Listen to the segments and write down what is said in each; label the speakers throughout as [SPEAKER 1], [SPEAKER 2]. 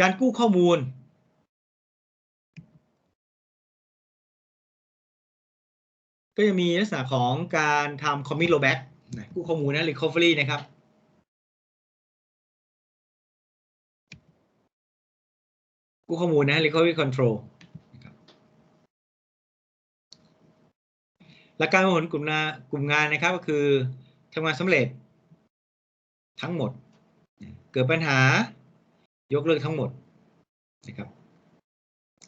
[SPEAKER 1] การกู้ข้อมูล ก็จะมีลักษณะของการทำ commit rollback นะกู้ข้อมูลนะ recovery นะครับกู้ข้อมูลนะ recovery control นะครับหลักการของกลุ่มงานกลุ่มงานนะครับก็คือทำงานสำเร็จทั้งหมด เกิดปัญหา ยกเลิกทั้งหมดนะครับ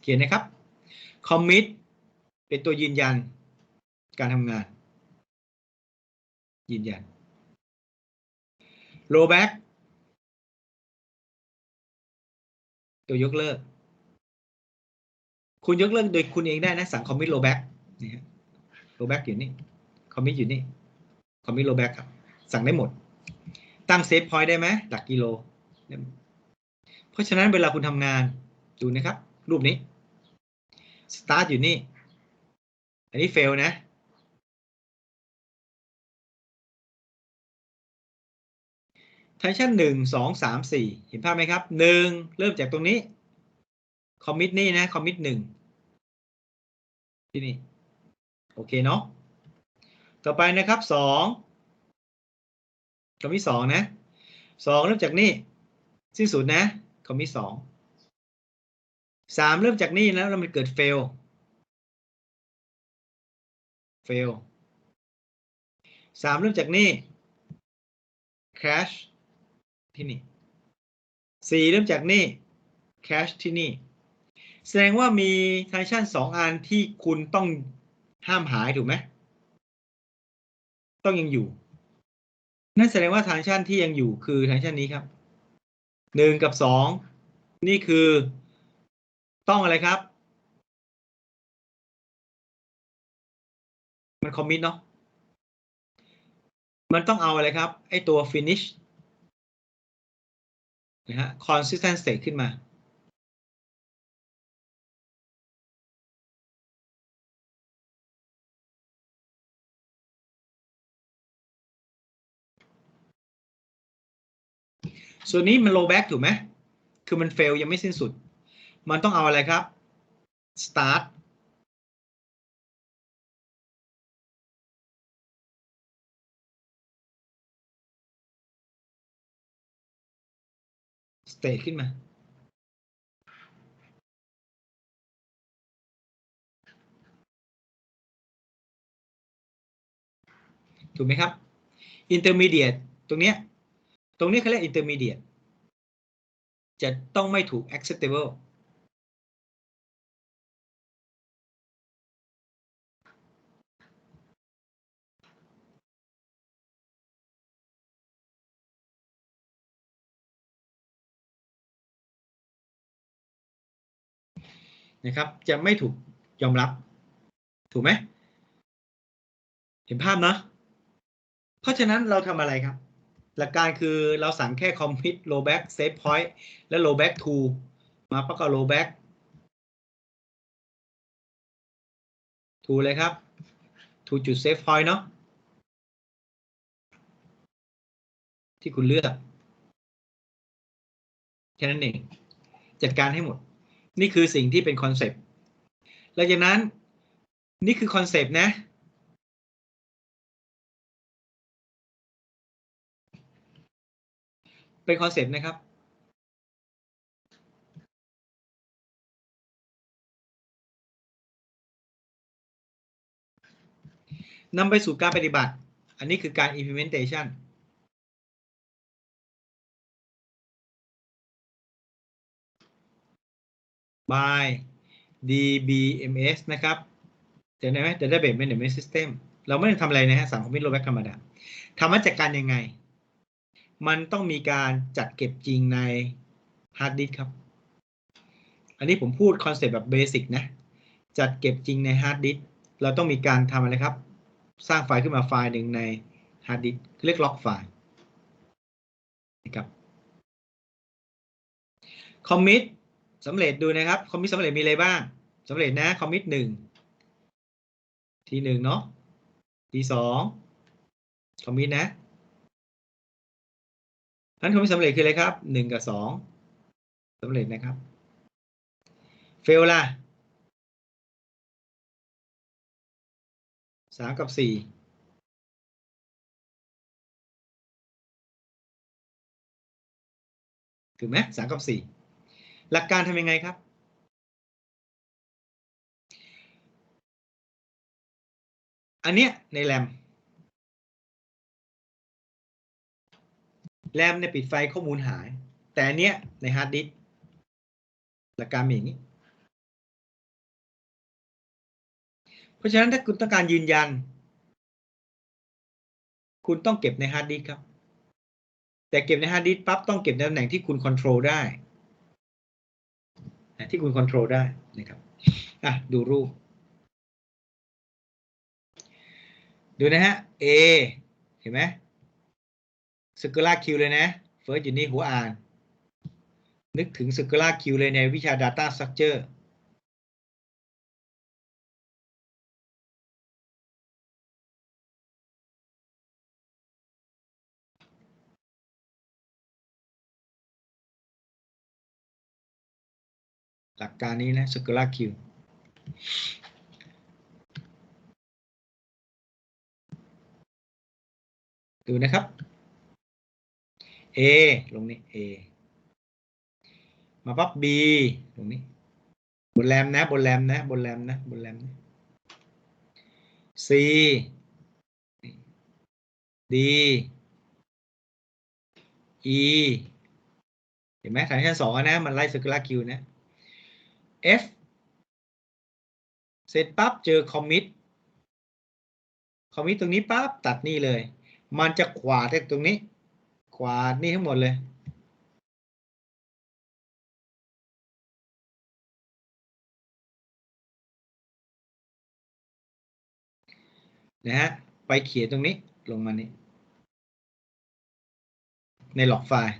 [SPEAKER 1] เขียนนะครับ commit เป็นตัวยืนยัน การทำงาน ยืนยัน rollback ตัวยกเลิก คุณยกเลิกโดยคุณเองได้นะสั่ง commit rollback นี่ฮะ rollback อยู่นี่ commit อยู่นี่ commit rollback ครับ สั่งได้หมด ตั้งเซฟพอยต์ได้ไหมหลักกิโล เพราะฉะนั้นเวลาคุณทำงานดูนะครับ รูปนี้ start อยู่นี่ อันนี้ fail นะทันชั่นหนึ่งสองสามสี่เห็นภาพไหมครับหนึ่งเริ่มจากตรงนี้คอมมิตนี่นะคอมมิตหนึ่งที่นี่ โอเคเนาะต่อไปนะครับสองคอมมิตสองนะสองเริ่มจากนี่สิ้นสุดนะ คอมมิตสองสามเริ่มจากนี่แล้วแล้วมันเกิด fail fail สามเริ่มจากนี่ crash ที่นี่สี่เริ่มจากนี่ cache ที่นี่ แสดงว่ามี transaction สองอันที่คุณต้องห้ามหายถูกไหมต้องยังอยู่ นั่นแสดงว่า transaction ที่ยังอยู่คือ transaction นี้ครับ หนึ่งกับสองนี่คือต้องอะไรครับ มันคอมมิตเนาะมันต้องเอาอะไรครับ ไอตัว finish นะฮะ consistent state ขึ้นมา ส่วนนี้มัน roll back ถูกไหม คือมัน fail ยังไม่สิ้นสุด มันต้องเอาอะไรครับ start สเตทขึ้นมา ถูกไหมครับ intermediate ตรงเนี้ย ตรงนี้เขาเรียก intermediate จะต้องไม่ถูก acceptable นะครับ จะไม่ถูกยอมรับ ถูกไหม เห็นภาพนะ เพราะฉะนั้นเราทำอะไรครับ หลักการคือเราสั่งแค่ commit rollback save point และ rollback to มาประกอบ rollback to เลยครับ to จุด save point เนาะที่คุณเลือกแค่นั้นเอง จัดการให้หมด นี่คือสิ่งที่เป็นคอนเซปต์หลังจากนั้น นี่คือคอนเซปต์นะ เป็นคอนเซปต์นะครับนำไปสู่การปฏิบัติ อันนี้คือการ implementation by DBMS นะครับเจอไหม Database Management System เราไม่ได้ทำอะไรนะฮะสั่งคอมพิวเตอร์แบ็กธรรมดาทำมาจัดการยังไง มันต้องมีการจัดเก็บจริงในฮาร์ดดิสครับ อันนี้ผมพูดคอนเซปต์แบบเบสิกนะ จัดเก็บจริงในฮาร์ดดิสเราต้องมีการทำอะไรครับ สร้างไฟล์ขึ้นมาไฟล์หนึ่งในฮาร์ดดิสเรียกล็อกไฟล์นะครับคอมมิตสำเร็จดูนะครับ คอมมิตสำเร็จมีอะไรบ้างสำเร็จนะ คอมมิตหนึ่งทีหนึ่งเนาะทีสองคอมมิตนะ นั้นคอมมิตสำเร็จคืออะไรครับหนึ่งกับสองสำเร็จนะครับ เฟลล่ะสามกับสี่ถูกไหมสามกับสี่หลักการทำยังไงครับ อันเนี้ยในแรม แรมเนี่ยปิดไฟข้อมูลหาย แต่อันเนี้ยในฮาร์ดดิสก์หลักการมีอย่างนี้ เพราะฉะนั้นถ้าคุณต้องการยืนยัน คุณต้องเก็บในฮาร์ดดิสก์ครับ แต่เก็บในฮาร์ดดิสก์ปั๊บต้องเก็บในตำแหน่งที่คุณควบคุมได้ที่คุณควบคุมได้นะครับอะดูรูป ดูนะฮะ A เห็นไหม สก u ล่าคิวเลยนะเฟิร์สอยู่นี่หัวอ่าน นึกถึงสก u ล่าคิวเลยในวิชา Data Structure หลักการนี้นะสก u ล่าคิวดูนะครับ A ลงนี้ A มาปั๊บ B ตรงนี้ บนแรมนะ บนแรมนะ บนแรมนะ บนแรมนะ C D E เห็นไหมฐานชั้นสองนะ มันไล่ circular queue นะ F เสร็จปั๊บเจอ commit commit ตรงนี้ปั๊บตัดนี่เลย มันจะขวาดตรงนี้ ขวาดนี่ทั้งหมดเลย นะฮะ ไปเขียนตรงนี้ลงมานี้ ในหลอกไฟล์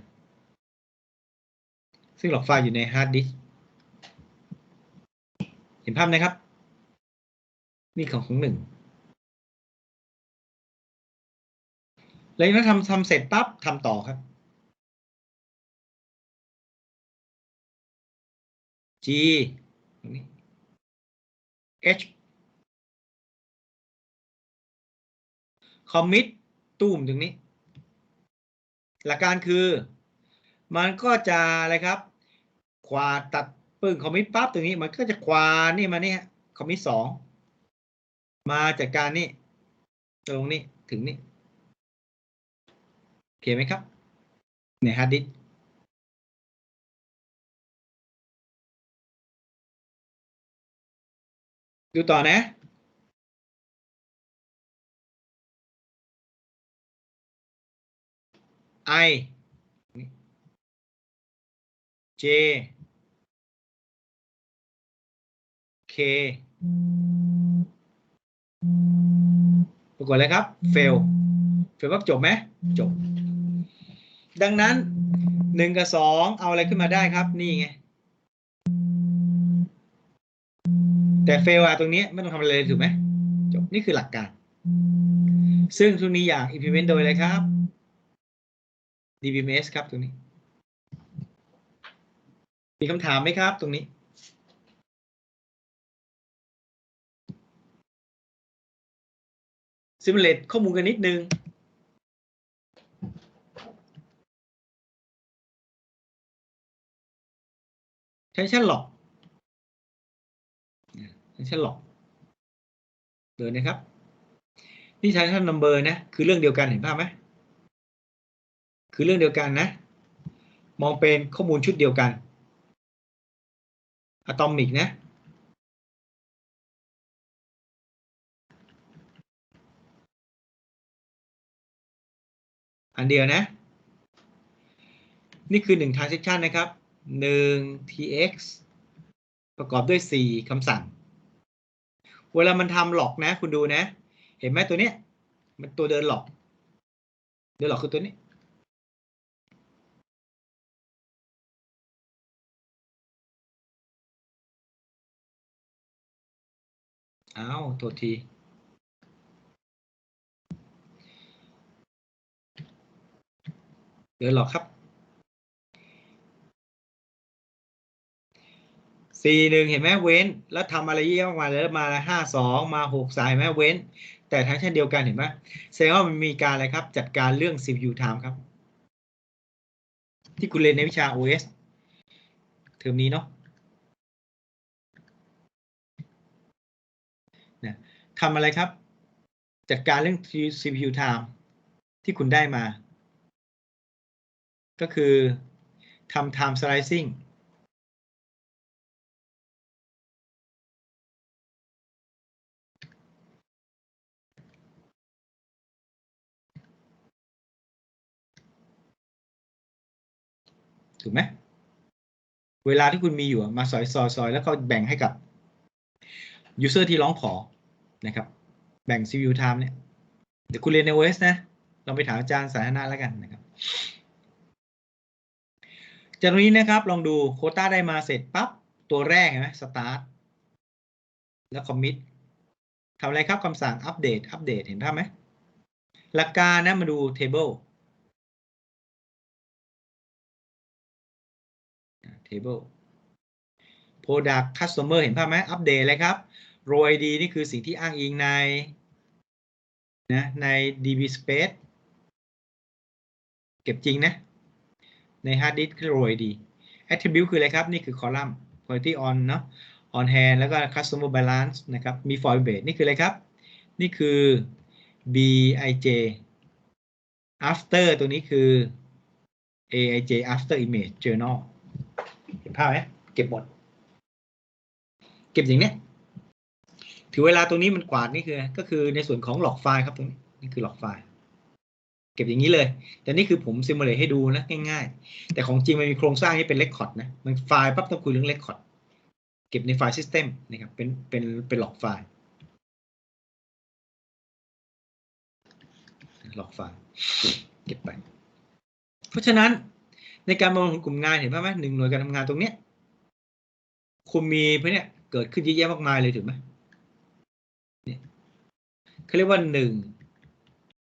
[SPEAKER 1] ซึ่งหลอกไฟล์อยู่ในฮาร์ดดิสเห็นภาพนะครับ นี่ของของหนึ่ง เลยถ้าทำทำเสร็จปั๊บทำต่อครับ G ตรงนี้ H commit ตุ้มตรงนี้ หลักการคือ มันก็จะอะไรครับควาตัดปึ้งคอมมิตปั๊บตรงนี้ มันก็จะควานี่มาเนี่ยคอมมิตสองมาจากการนี่ตรงนี้ถึงนี่ เคไหมครับในฮาร์ดดิสดูต่อนะ I J K ปรากฏอะไรครับ fail fail ปั๊บจบไหมจบ ดังนั้นหนึ่งกับสองเอาอะไรขึ้นมาได้ครับ นี่ไง แต่ fail อะตรงนี้ไม่ต้องทำอะไรเลยถูกไหมจบ นี่คือหลักการ ซึ่งทุกนี้อย่าง implement โดยอะไรครับ DBMS ครับตรงนี้ มีคำถามไหมครับตรงนี้ซิมูเลตข้อมูลกันนิดนึง ใช้ชั้นหลอกใช้ชั้นหลอกเดินนะครับ นี่ใช้ชั้นนัมเบอร์นะ คือเรื่องเดียวกันเห็นภาพไหมคือเรื่องเดียวกันนะ มองเป็นข้อมูลชุดเดียวกันอะตอมิกนะอันเดียวนะ นี่คือ1 transaction นะครับ 1 tx ประกอบด้วย 4 คำสั่ง เวลามันทำหลอกนะ คุณดูนะ เห็นไหมตัวเนี้ย มันตัวเดินหลอก เดินหลอกคือตัวนี้ อ้าวตัวทีเดินหลอกครับ สี่หนึ่งเห็นไหมเว้น แล้วทำอะไรเยอะมากมายเลยแล้วมาห้าสองมาหกสายไหมเว้น แต่ทั้งเช่นเดียวกันเห็นไหมแสดงว่ามันมีการอะไรครับ จัดการเรื่อง CPU time ครับ ที่คุณเรียนในวิชา OS เทอมนี้เนาะนะทำอะไรครับ จัดการเรื่อง CPU time ที่คุณได้มา ก็คือทำ time slicing ถูกไหมเวลาที่คุณมีอยู่มาซอยซอยซอยแล้วก็แบ่งให้กับ user ที่ร้องขอนะครับ แบ่ง CPU time เนี่ย เดี๋ยวคุณเรียนใน OS นะลองไปถามอาจารย์สาธารณะแล้วกันนะครับ จากตรงนี้นะครับ ลองดูโคต้าได้มาเสร็จปั๊บ ตัวแรกเห็นไหม start แล้ว commit ทำอะไรครับคำสั่งอัปเดตอัปเดตเห็นภาพไหมหลักการนะมาดู table table product customer เห็นภาพไหมอัปเดตเลยครับ row id นี่คือสิ่งที่อ้างอิงในนะใน db space เก็บจริงนะ ใน hard disk คือ row id attribute คืออะไรครับ นี่คือ column quality on เนาะ on hand แล้วก็ customer balance นะครับ มี for base นี่คืออะไรครับ นี่คือ bij after ตัวนี้คือ aij after image journal เห็นภาพไหมเก็บหมด เก็บอย่างเนี้ยถือเวลาตรงนี้มันกวาดนี่คือ ก็คือในส่วนของหลอกไฟล์ครับตรงนี้นี่คือหลอกไฟล์ เก็บอย่างนี้เลย แต่นี่คือผมซิมูเลตให้ดูนะง่ายๆ แต่ของจริงมันมีโครงสร้างที่เป็นเรคคอร์ดนะมันไฟล์ปั๊บต้องคุยเรื่องเรคคอร์ดเก็บในไฟล์ซิสเต็มนะครับเป็นเป็นเป็นหลอกไฟล์หลอกไฟล์เก็บไป เพราะฉะนั้น ในการประเมินกลุ่มงานเห็นไหมหนึ่งหน่วยการทำงานตรงเนี้ยคุณมีเพื่อเนี้ยเกิดขึ้นเยอะแยะมากมายเลยถูกไหมเนี่ยเขาเรียกว่าหนึ่ง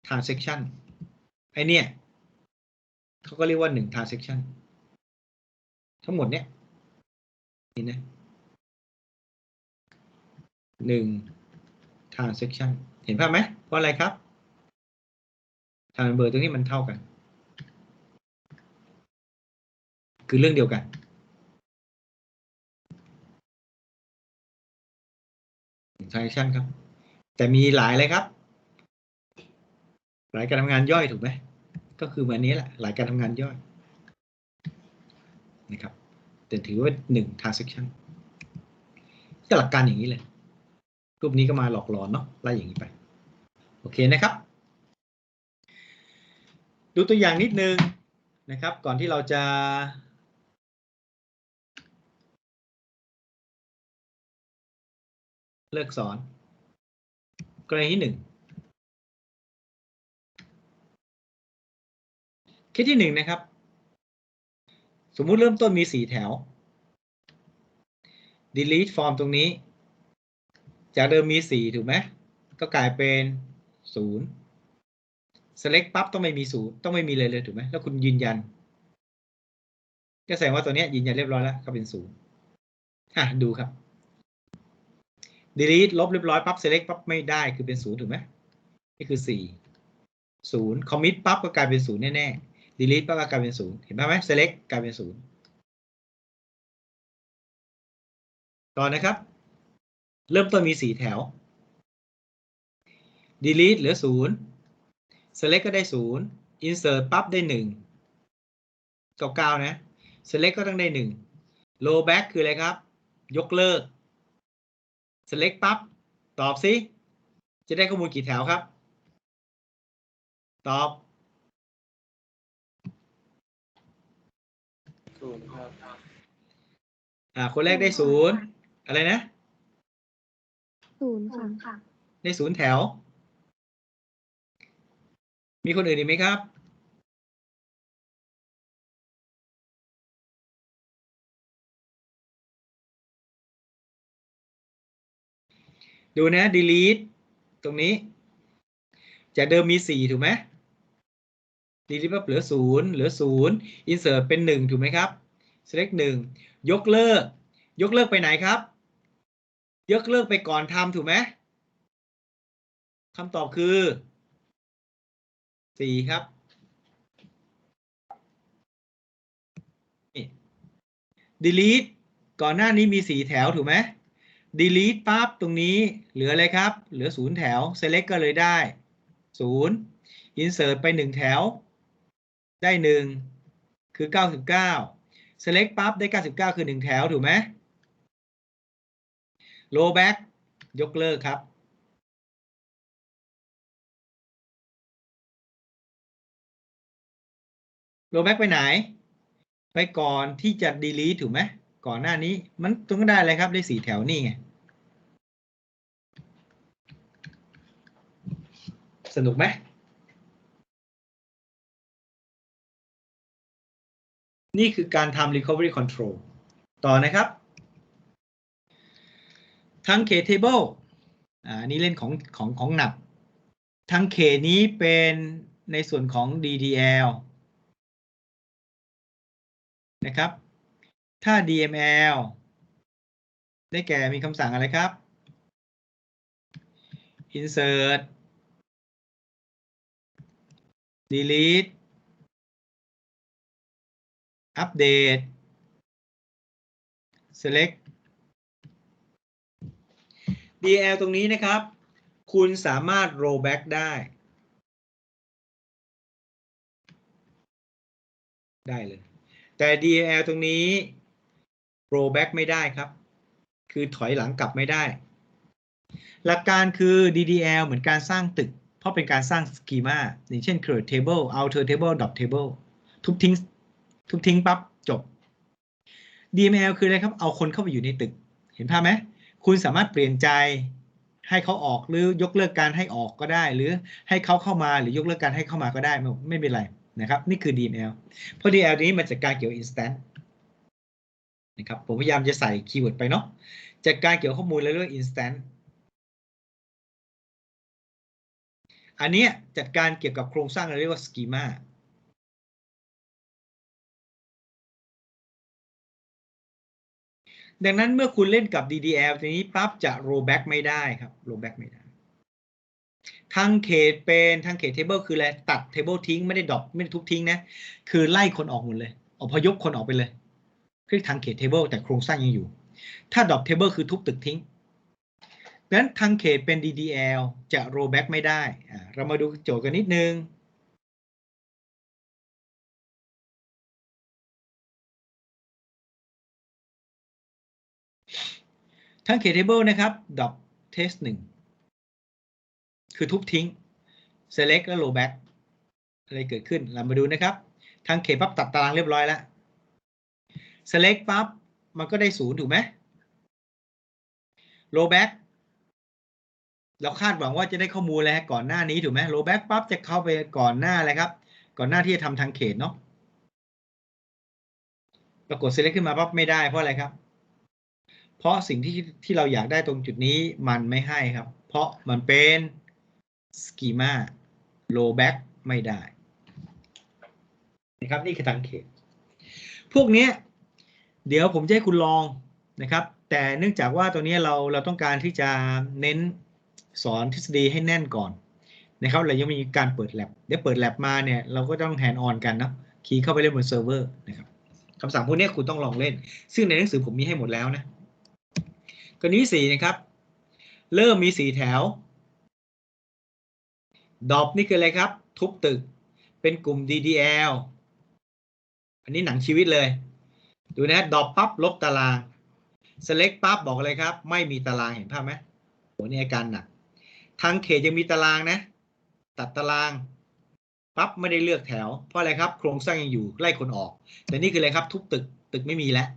[SPEAKER 1] transaction ไอเนี่ยเขาก็เรียกว่าหนึ่ง transaction ทั้งหมดเนี้ยนี่นะหนึ่ง transaction เห็นภาพไหมเพราะอะไรครับ ทางเบอร์ตรงนี้มันเท่ากัน คือเรื่องเดียวกัน transaction ครับ แต่มีหลายเลยครับ หลายการทำงานย่อยถูกไหมก็คือเหมือนนี้แหละหลายการทำงานย่อยนะครับ แต่ถือว่าหนึ่ง transaction ก็หลักการอย่างนี้เลยรูปนี้ก็มาหลอกหลอนเนาะไล่อย่างนี้ไป โอเคนะครับ ดูตัวอย่างนิดนึงนะครับ ก่อนที่เราจะ เลิกสอน กรณีที่หนึ่งเคสที่หนึ่งนะครับ สมมุติเริ่มต้นมีสี่แถว delete form ตรงนี้ จากเดิมมีสี่ถูกไหมก็กลายเป็นศูนย์ select ปั๊บต้องไม่มีศูนย์ต้องไม่มีเลยเลยถูกไหมแล้วคุณยืนยัน ก็แสดงว่าตัวนี้ยืนยันเรียบร้อยแล้วก็เป็นศูนย์อะดูครับ delete ลบเรียบร้อยปั๊บ select ปั๊บไม่ได้คือเป็นศูนย์ถูกไหมนี่คือสี่ศูนย์ commit ปั๊บก็กลายเป็นศูนย์แน่ๆ delete ปั๊บก็กลายเป็นศูนย์เห็นไหม select กลายเป็นศูนย์ต่อนะครับ เริ่มต้นมีสี่แถว delete เหลือศูนย์ select ก็ได้ศูนย์ insert ปั๊บได้หนึ่งเก้าเก้านะ select ก็ต้องได้หนึ่ง roll back คืออะไรครับ ยกเลิก select ปั๊บ ตอบสิจะได้ข้อมูลกี่แถวครับ ตอบ
[SPEAKER 2] ศูนย์ครับ
[SPEAKER 1] อ่า คนแรกได้ศูนย์อะไรนะ
[SPEAKER 3] ศูนย์ค่ะ
[SPEAKER 1] ได้ศูนย์แถว มีคนอื่นอีกไหมครับ ดูนะ delete ตรงนี้ จากเดิมมีสี่ถูกไหม delete ปั๊บเหลือศูนย์เหลือศูนย์ insert เป็นหนึ่งถูกไหมครับ select หนึ่งยกเลิก ยกเลิกไปไหนครับ ยกเลิกไปก่อนทำถูกไหมคำตอบคือสี่ครับนี่ delete ก่อนหน้านี้มีสี่แถวถูกไหม delete ปั๊บตรงนี้เหลืออะไรครับ เหลือศูนย์แถว select ก็เลยได้ศูนย์ insert ไปหนึ่งแถว ได้หนึ่งคือ 99 select ปั๊บได้ 99 คือ 1 แถว ถูกไหม roll back ยกเลิกครับ roll back ไปไหน ไปก่อนที่จะ delete ถูกไหมก่อนหน้านี้มันตรงก็ได้อะไรครับได้4แถวนี่ไง สนุกไหมนี่คือการทำ recovery control ต่อนะครับ ทั้ง K table อ่านนี้เล่นของของของหนับทั้ง K นี้เป็นในส่วนของ DDL นะครับ ถ้า DML ได้แก่มีคำสั่งอะไรครับ insert delete อัปเดต select DL ตรงนี้นะครับ คุณสามารถ roll back ได้ ได้เลย แต่ DL ตรงนี้ roll back ไม่ได้ครับ คือถอยหลังกลับไม่ได้ หลักการคือ DDL เหมือนการสร้างตึก ราะเป็นการสร้างสกีมาอย่างเช่น create table alter table drop table ทุบทิ้ง ทุบทิ้งปั๊บจบ DML คืออะไรครับ เอาคนเข้าไปอยู่ในตึก เห็นภาพไหม คุณสามารถเปลี่ยนใจให้เขาออกหรือยกเลิกการให้ออกก็ได้ หรือให้เขาเข้ามาหรือยกเลิกการให้เข้ามาก็ได้ ไม่ไม่เป็นไรนะครับ นี่คือ DML เพราะ DML นี้มันจัดการเกี่ยว instant นะครับ ผมพยายามจะใส่คีย์เวิร์ดไปเนาะจัดการเกี่ยวข้อมูลแล้วเรียกว่า instant อันนี้จัดการเกี่ยวกับโครงสร้างเราเรียกว่า schema ดังนั้นเมื่อคุณเล่นกับ DDL ทีนี้ปั๊บจะ rollback ไม่ได้ครับ rollback ไม่ได้ ทั้งเขตเป็นทั้งเขต table คืออะไรตัด table ทิ้งไม่ได้ดรอปไม่ได้ทุบทิ้งนะ คือไล่คนออกหมดเลยอพยพคนออกไปเลยคือทางเขต table แต่โครงสร้างยังอยู่ ถ้าดรอป table คือทุบตึกทิ้ง นั้นทางเขตเป็น DDL จะ rollback ไม่ได้อ่าเรามาดูโจทย์กันนิดนึงทั้ง Table นะครับ dot test 1 คือทุบทิ้ง select และ rollback อะไรเกิดขึ้น เรามาดูนะครับ ทางเขตปั๊บตัดตารางเรียบร้อยแล้ว select ปั๊บ มันก็ได้ศูนย์ถูกไหม rollback เราคาดหวังว่าจะได้ข้อมูลอะไรก่อนหน้านี้ถูกไหม rollback ปั๊บจะเข้าไปก่อนหน้าอะไรครับ ก่อนหน้าที่จะทำทางเขตเนาะปรากฏ select ขึ้นมาปั๊บไม่ได้เพราะอะไรครับ เพราะสิ่งที่ที่เราอยากได้ตรงจุดนี้มันไม่ให้ครับ เพราะมันเป็น schema rollback ไม่ได้นะครับนี่คือทางเขต พวกนี้เดี๋ยวผมจะให้คุณลองนะครับ แต่เนื่องจากว่าตัวนี้เราเราต้องการที่จะเน้น สอนทฤษฎีให้แน่นก่อนนะครับเรายังมีการเปิด lab เดี๋ยวเปิด lab มาเนี่ยเราก็ต้องแฮนด์ออนกันนะคีย์เข้าไปเล่นบนเซิร์ฟเวอร์นะครับคำสั่งพวกนี้คุณต้องลองเล่น ซึ่งในหนังสือผมมีให้หมดแล้วนะกรณีสี่นะครับ เริ่มมีสี่แถวดอบนี่คืออะไรครับ ทุบตึก เป็นกลุ่ม DDL อันนี้หนังชีวิตเลย ดูนะดอบปั๊บลบตาราง select ปั๊บบอกเลยครับ ไม่มีตารางเห็นภาพไหมโหนี่อาการหนัก ทางเขตยังมีตารางนะ ตัดตารางปั๊บไม่ได้เลือกแถว เพราะอะไรครับ โครงสร้างยังอยู่ไล่คนออก แต่นี่คืออะไรครับ ทุบตึกตึกไม่มีแล้ว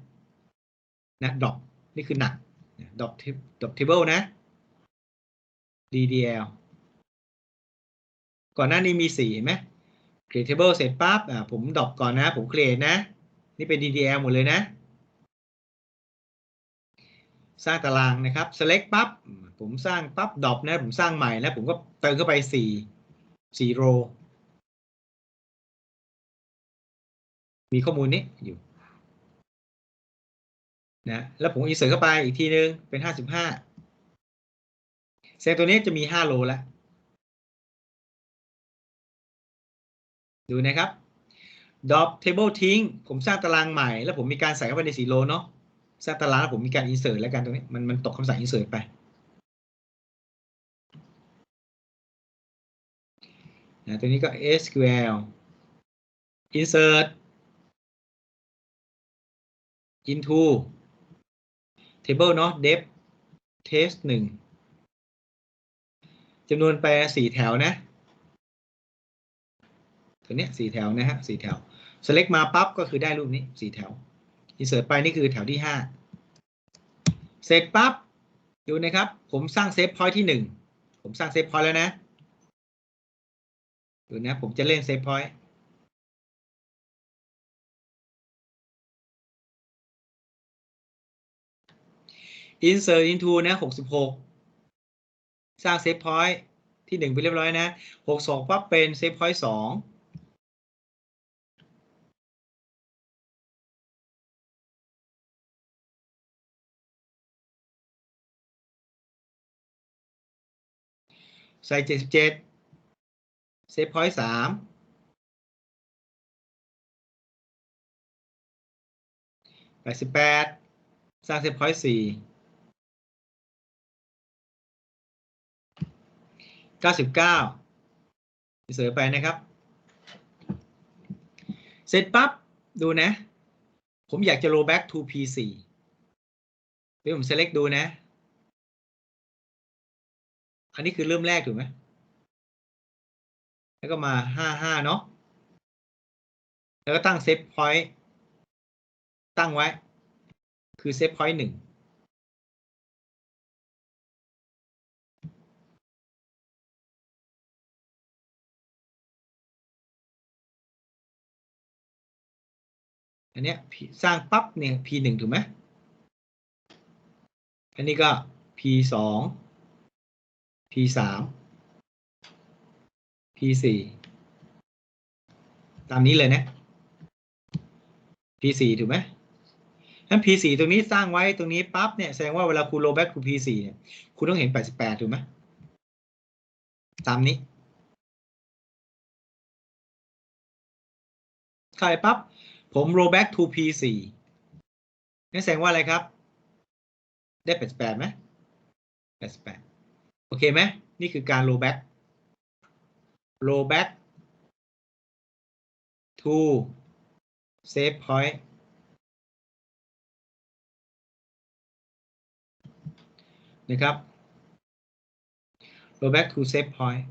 [SPEAKER 1] นะดอบนี่คือหนักดอกดอกเทเบิลนะ DDL ก่อนหน้านี้มีสี่เห็นไหม create table เสร็จปั๊บอ่าผมดรอปก่อนนะ ผม create นะ นี่เป็น DDL หมดเลยนะ สร้างตารางนะครับ select ปั๊บผมสร้างปั๊บดรอปนะผมสร้างใหม่แล้วผมก็เติมเข้าไปสี่สี่โรมีข้อมูลนี้อยู่นะแล้วผม insert เข้าไปอีกทีนึงเป็น55แสดงตัวนี้จะมี5โลแล้ว ดูนะครับ drop table ทิ้ง ผมสร้างตารางใหม่ แล้วผมมีการใส่เข้าไปในสีโลเนาะ สร้างตารางแล้วผมมีการ insert แล้วกันตรงนี้มันมันตกคำสั่ง insert ไปนะตัวนี้ก็ SQL insert into table เนาะ depth test หนึ่งจำนวนแปรสี่แถวนะตัวเนี้ยสี่แถวนะฮะสี่แถว select มาปั๊บก็คือได้รูปนี้สี่แถว insert ไปนี่คือแถวที่ห้าเสร็จปั๊บดูนะครับ ผมสร้างเซฟพอยต์ที่หนึ่งผมสร้างเซฟพอยต์แล้วนะดูนะ ผมจะเล่นเซฟพอยต์ insert into นะหกสิบหกสร้างเซฟพอยต์ที่หนึ่งไปเรียบร้อยนะหกสองปั๊บเป็นเซฟพอยต์สอง ใส่เจ็ดสิบเจ็ดเซฟพอยต์สามแปดสิบแปดสร้างเซฟพอยต์สี่เก้าสิบเก้าเสือไปนะครับ เสร็จปั๊บ ดูนะ ผมอยากจะ roll back to P4 เดี๋ยวผม select ดูนะ อันนี้คือเริ่มแรกถูกไหมแล้วก็มาห้าห้าเนาะแล้วก็ตั้งเซฟพอยต์ตั้งไว้ คือเซฟพอยต์หนึ่งอันเนี้ยสร้างปั๊บเนี่ย P หนึ่งถูกไหม อันนี้ก็ P สอง P สาม P สี่ตามนี้เลยนะ P สี่ถูกไหมงั้น P สี่ตรงนี้สร้างไว้ตรงนี้ปั๊บเนี่ยแสดงว่าเวลาคุณ roll back คุณ P สี่เนี่ยคุณต้องเห็นแปดสิบแปดถูกไหมตามนี้เข้าไปปั๊บผม roll back to P4 นั่นแสดงว่าอะไรครับ ได้88ไหม88 โอเคไหมนี่คือการ roll back roll back to save point นะครับ roll back to save point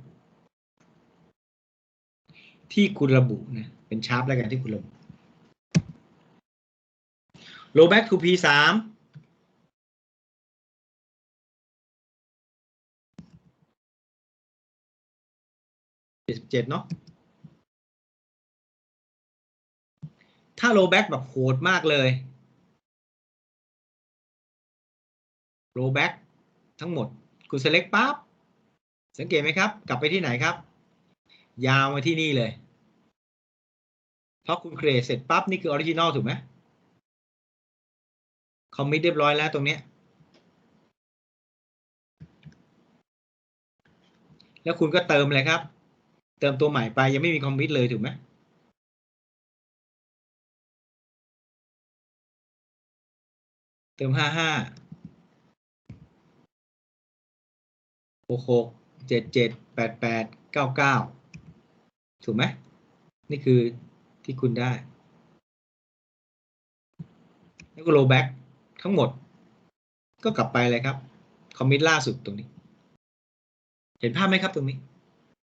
[SPEAKER 1] ที่คุณระบุนะเป็นชาร์ปแล้วกันที่คุณระบุ roll back to P ส เจ็ดเนาะถ้า roll back แบบโหดมากเลย roll back ทั้งหมดคุณ select ปั๊บสังเกตไหมครับ กลับไปที่ไหนครับ ยาวมาที่นี่เลยเพราะคุณ create เสร็จปั๊บนี่คือ original ถูกไหมคอมมิตเรียบร้อยแล้วตรงเนี้ยแล้วคุณก็เติมเลยครับ เติมตัวใหม่ไปยังไม่มีคอมมิตเลยถูกไหมเติมห้าห้าหกหกเจ็ดเจ็ดแปดแปดเก้าเก้าถูกไหมนี่คือที่คุณได้ แล้วก็โรแบ็กทั้งหมด ก็กลับไปเลยครับ คอมมิตล่าสุดตรงนี้ เห็นภาพไหมครับตรงนี้